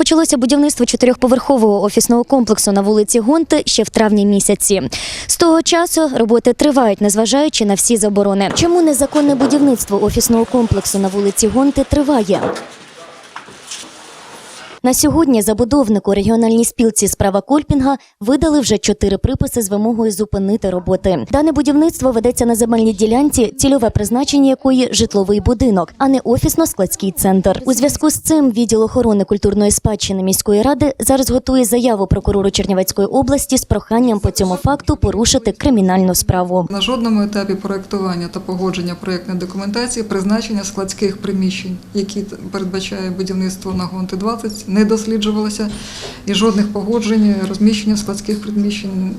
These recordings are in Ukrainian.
Розпочалося будівництво чотирьохповерхового офісного комплексу на вулиці Гонти ще в травні місяці. З того часу роботи тривають, незважаючи на всі заборони. Чому незаконне будівництво офісного комплексу на вулиці Гонти триває? На сьогодні забудовнику регіональній спілці справа Кольпінга видали вже чотири приписи з вимогою зупинити роботи. Дане будівництво ведеться на земельній ділянці, цільове призначення якої житловий будинок, а не офісно-складський центр. У зв'язку з цим відділ охорони культурної спадщини міської ради зараз готує заяву прокурору Чернівецької області з проханням по цьому факту порушити кримінальну справу. На жодному етапі проектування та погодження проектної документації призначення складських приміщень, які передбачає будівництво на Гонти 20, не досліджувалося, і жодних погоджень розміщення складських приміщень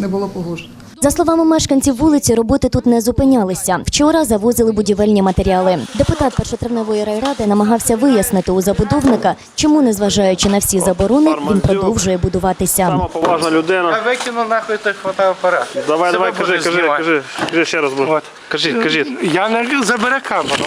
не було погоджено. За словами мешканців вулиці, роботи тут не зупинялися. Вчора завозили будівельні матеріали. Депутат першотравневої райради намагався вияснити у забудовника, чому, незважаючи на всі заборони, він продовжує будуватися. Сама поважна людина. А викину нахуй той фотоапарат. Давай, давай, кажи, кажи, кажи, кажи ще раз. Кажіть, кажіть. Я не забере камеру.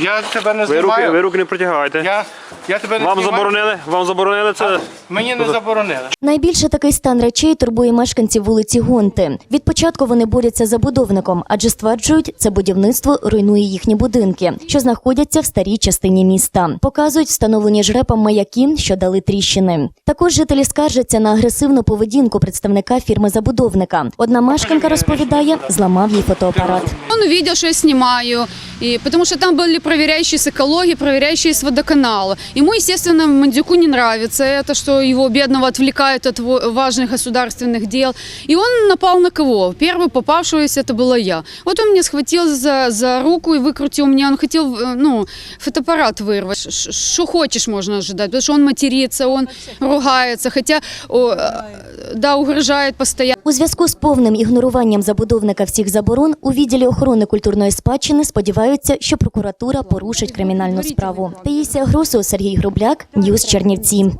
Я тебе не Ви руки, знімаю. ви руки не протягайте. Я, я тебе не Вам знімаю. заборонили? Вам заборонили це? Мені не заборонили. Найбільше такий стан речей турбує мешканців вулиці Гонти. Від початку вони борються з забудовником, адже стверджують, це будівництво руйнує їхні будинки, що знаходяться в старій частині міста. Показують встановлені жрепом маяки, що дали тріщини. Також жителі скаржаться на агресивну поведінку представника фірми забудовника. Одна мешканка розповідає, зламав їй фотоапарат. Он увидел, что я снимаю, и, потому что там были проверяющие с экологии, проверяющие с водоканала. Ему, естественно, Мандюку не нравится это, что его бедного отвлекают от во- важных государственных дел. И он напал на кого? Первый попавшийся это была я. Вот он меня схватил за, за руку и выкрутил меня. Он хотел э, ну, фотоаппарат вырвать. Ш- Что хочешь можно ожидать, потому что он матерится, он ругается, хотя о, э, да, угрожають постоянно. У зв'язку з повним ігноруванням забудовника всіх заборон у відділі охорони культурної спадщини сподіваються, що прокуратура порушить кримінальну справу. Таїсія Гросу, Сергій Грубляк, Ньюс Чернівці.